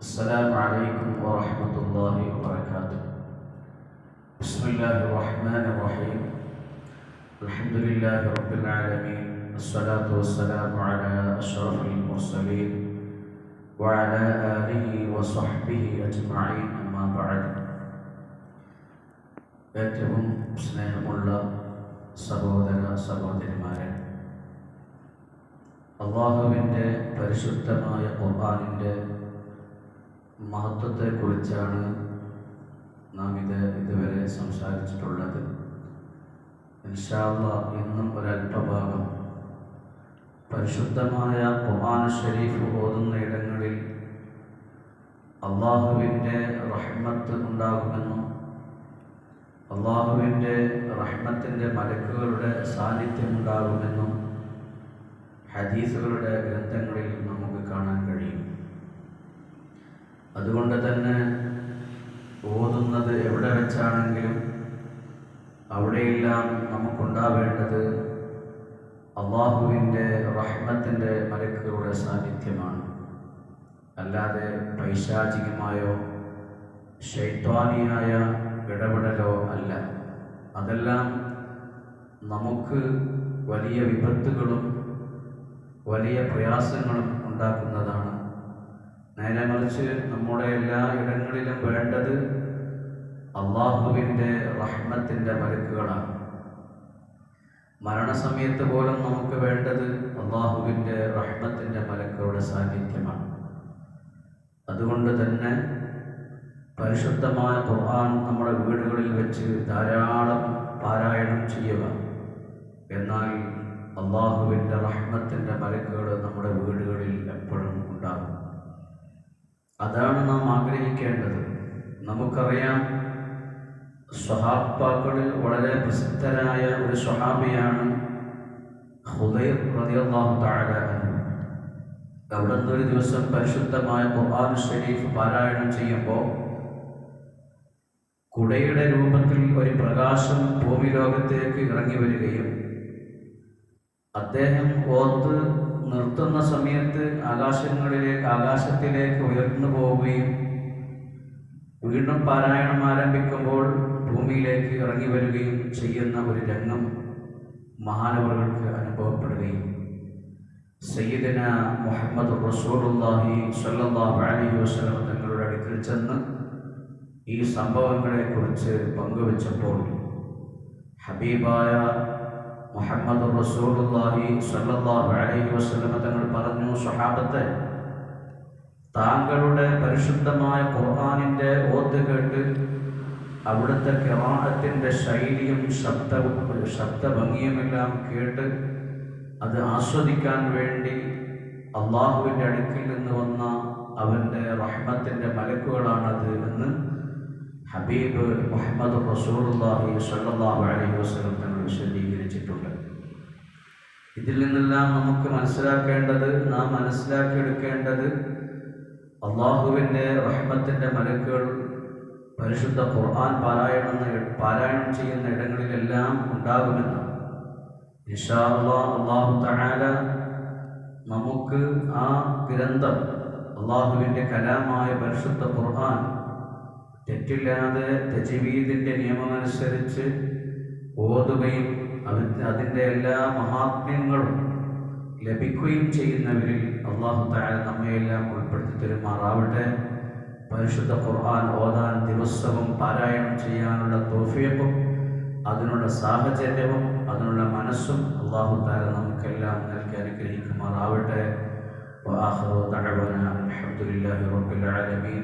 السلام عليكم ورحمة الله وبركاته بسم الله الرحمن الرحيم الحمد لله رب العالمين الصلاة والسلام على أشرف المرسلين وعلى آله وصحبه أجمعين أما بعد ഏറ്റവും സ്നേഹമുള്ള സഹോദര സഹോദരിമാരെ അള്ളാഹുവിൻ്റെ പരിശുദ്ധമായ ഖുർആാനിൻ്റെ മഹത്വത്തെക്കുറിച്ചാണ് നാം ഇത് ഇതുവരെ സംസാരിച്ചിട്ടുള്ളത്. ഇൻഷാല്ല ഇന്നും ഒരല്പഭാഗം. പരിശുദ്ധമായ ഖുർആൻ ഷരീഫ് ഓതുന്ന ഇടങ്ങളിൽ അള്ളാഹുവിന്റെ റഹ്മത്ത് ഉണ്ടാകുമെന്നും അള്ളാഹുവിന്റെ റഹ്മത്തിന്റെ മലക്കുകളുടെ സാന്നിധ്യം ഉണ്ടാകുമെന്നും ഹദീസുകളുടെ ഗ്രന്ഥങ്ങളിൽ നമുക്ക് കാണാൻ കഴിയും. അതുകൊണ്ട് തന്നെ ഓതുന്നത് എവിടെ വെച്ചാണെങ്കിലും അവിടെയെല്ലാം നമുക്കുണ്ടാവേണ്ടത് അള്ളാഹുവിന്റെ റഹ്മത്തിന്റെ മലക്കുകളുടെ സാന്നിധ്യമാണ്. അല്ലാതെ പൈശാചികമായോ ശൈത്വാനിയായ ഇടപെടലോ അല്ല. അതെല്ലാം നമുക്ക് വലിയ വിപത്തുകളും വലിയ പ്രയാസങ്ങളും ഉണ്ടാക്കുന്നതാണ്. നേരെ മറിച്ച് നമ്മുടെ എല്ലാ ഇടങ്ങളിലും വേണ്ടത് അള്ളാഹുവിന്റെ റഹ്മത്തിന്റെ മലക്കുകളാണ്. മരണസമയത്ത് പോലും നമുക്ക് വേണ്ടത് അള്ളാഹുവിന്റെ റഹ്മത്തിന്റെ മലക്കുകളുടെ സാന്നിധ്യമാണ്. അതുകൊണ്ട് തന്നെ പരിശുദ്ധമായ ഖുർആൻ നമ്മുടെ വീടുകളിൽ വെച്ച് ധാരാളം പാരായണം ചെയ്യുക. എന്നാൽ അള്ളാഹുവിന്റെ റഹ്മത്തിന്റെ മലക്കുകൾ നമ്മുടെ വീടുകളിൽ എപ്പോഴും ഉണ്ടാകും. അതാണ് നാം ആഗ്രഹിക്കേണ്ടത്. നമുക്കറിയാം സ്വഹാബാക്കളിൽ വളരെ പ്രസിദ്ധരായ ഒരു സ്വഹാബിയാണ് ഹുദൈർ റളിയല്ലാഹു തആല അൻഹു. അവിടെ ഒരു ദിവസം പരിശുദ്ധമായ ഖുർആൻ ഷരീഫ് പാരായണം ചെയ്യുമ്പോൾ കുടയുടെ രൂപത്തിൽ ഒരു പ്രകാശം ഭൂമി ലോകത്തേക്ക് ഇറങ്ങി വരികയും അദ്ദേഹം ഓർത്ത് നിർത്തുന്ന സമയത്ത് ആകാശങ്ങളിലേക്ക് ആകാശത്തിലേക്ക് ഉയർന്നു പോവുകയും വീണ്ടും പാരായണം ആരംഭിക്കുമ്പോൾ ഭൂമിയിലേക്ക് ഇറങ്ങി വരികയും ചെയ്യുന്ന ഒരു രംഗം മഹാനവറുകൾക്ക് അനുഭവപ്പെടുകയും സയ്യിദന മുഹമ്മദ് റസൂലുള്ളാഹി സ്വല്ലല്ലാഹു അലൈഹി വസല്ലം തങ്ങളുടെ അടുക്കൽ ചെന്ന് ഈ സംഭവങ്ങളെക്കുറിച്ച് പങ്കുവച്ചപ്പോൾ ഹബീബായ മുഹമ്മദ് റസൂലുള്ളാഹി സ്വല്ലല്ലാഹു അലൈഹി വസല്ലം തങ്ങൾ പറഞ്ഞു സ്വഹാബത്തെ താങ്കളുടെ പരിശുദ്ധമായ ഖുർആാനിന്റെ ഓത്ത് കേട്ട് അവിടുത്തെ കിറാഹത്തിന്റെ ശൈലിയും ശബ്ദവും ശബ്ദഭംഗിയുമെല്ലാം കേട്ട് അത് ആസ്വദിക്കാൻ വേണ്ടി അള്ളാഹുവിന്റെ അടുക്കിൽ നിന്ന് വന്ന അവന്റെ റഹ്മത്തിന്റെ മലക്കുകളാണത് എന്ന് ഹബീബ് മുഹമ്മദ് റസൂലുള്ളാഹി സ്വല്ലല്ലാഹു അലൈഹി വസല്ലം തങ്ങൾ വിശദീകരിച്ചിട്ടുണ്ട്. ഇതിൽ നിന്നെല്ലാം നമുക്ക് മനസ്സിലാക്കേണ്ടത് നാം മനസ്സിലാക്കിയെടുക്കേണ്ടത് അള്ളാഹുവിന്റെ റഹ്മത്തിന്റെ മലക്കുകൾ പരിശുദ്ധ ഖുർആൻ പാരായണം പാരായണം ചെയ്യുന്ന ഇടങ്ങളിലെല്ലാം ഉണ്ടാകുമെന്നാണ്. ഇൻഷാ അള്ളാഹ് തആല നമുക്ക് ആ ഗ്രന്ഥം അള്ളാഹുവിന്റെ കലാമായ പരിശുദ്ധ ഖുർആൻ തെറ്റില്ലാതെ തജീവീദിന്റെ നിയമമനുസരിച്ച് ഓതുകയും അതിന്റെ അതിന്റെ എല്ലാ മഹാത്മ്യങ്ങളും ലഭിക്കുകയും ചെയ്യുന്നവരിൽ അള്ളാഹു താര നമ്മയെല്ലാം ഉൾപ്പെടുത്തി തരുമാറാവട്ടെ. പരിശുദ്ധ ഖുർആൻ ഓതാൻ ദിവസവും പാരായണം ചെയ്യാനുള്ള തോഫിയപ്പും അതിനുള്ള സാഹചര്യവും അതിനുള്ള മനസ്സും അള്ളാഹു താര നമുക്കെല്ലാം നൽകി അനുഗ്രഹിക്കുമാറാവട്ടെ. വാഹു തഴവന അലഹദില്ലാഹി റബ്ബിൽ ആലമീൻ.